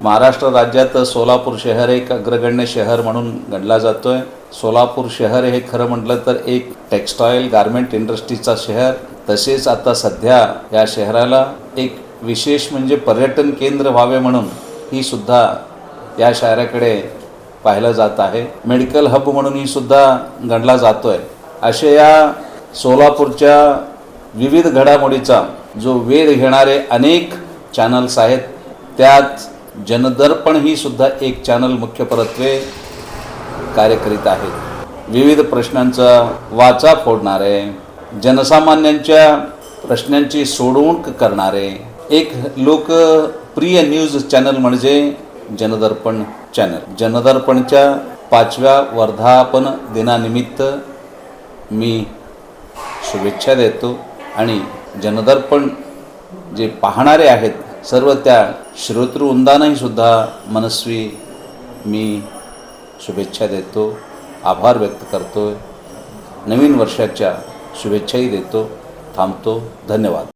महाराष्ट्र राज्यात सोलापूर शहर एक अग्रगण्य शहर म्हणून गणला जातोय. सोलापूर शहर हे खरं म्हटलं तर एक टेक्स्टाईल गारमेंट इंडस्ट्रीचा शहर. तसेच आता सध्या या शहराला एक विशेष म्हणजे पर्यटन केंद्र व्हावे म्हणून ही सुद्धा या शहराकडे पाहिलं जात आहे. मेडिकल हब म्हणूनही सुद्धा गणला जातोय. असे या सोलापूरच्या विविध घडामोडीचा जो वेध घेणारे अनेक चॅनल्स आहेत त्यात जनदर्पण ही सुद्धा एक चॅनल मुख्यपरत्वे कार्य करीत आहे. विविध प्रश्नांचा वाचा फोडणारे जनसामान्यांच्या प्रश्नांची सोडवणूक करणारे एक लोकप्रिय न्यूज चॅनल म्हणजे जनदर्पण चॅनल जनदर्पणच्या पाचव्या वर्धापन दिनानिमित्त मी शुभेच्छा देतो आणि जनदर्पण जे पाहणारे आहेत सर्व त्या श्रोतृवृंदांनाही सुद्धा मनस्वी मी शुभेच्छा देतो आभार व्यक्त करतो नवीन वर्षाच्या शुभेच्छाही देतो थांबतो. धन्यवाद.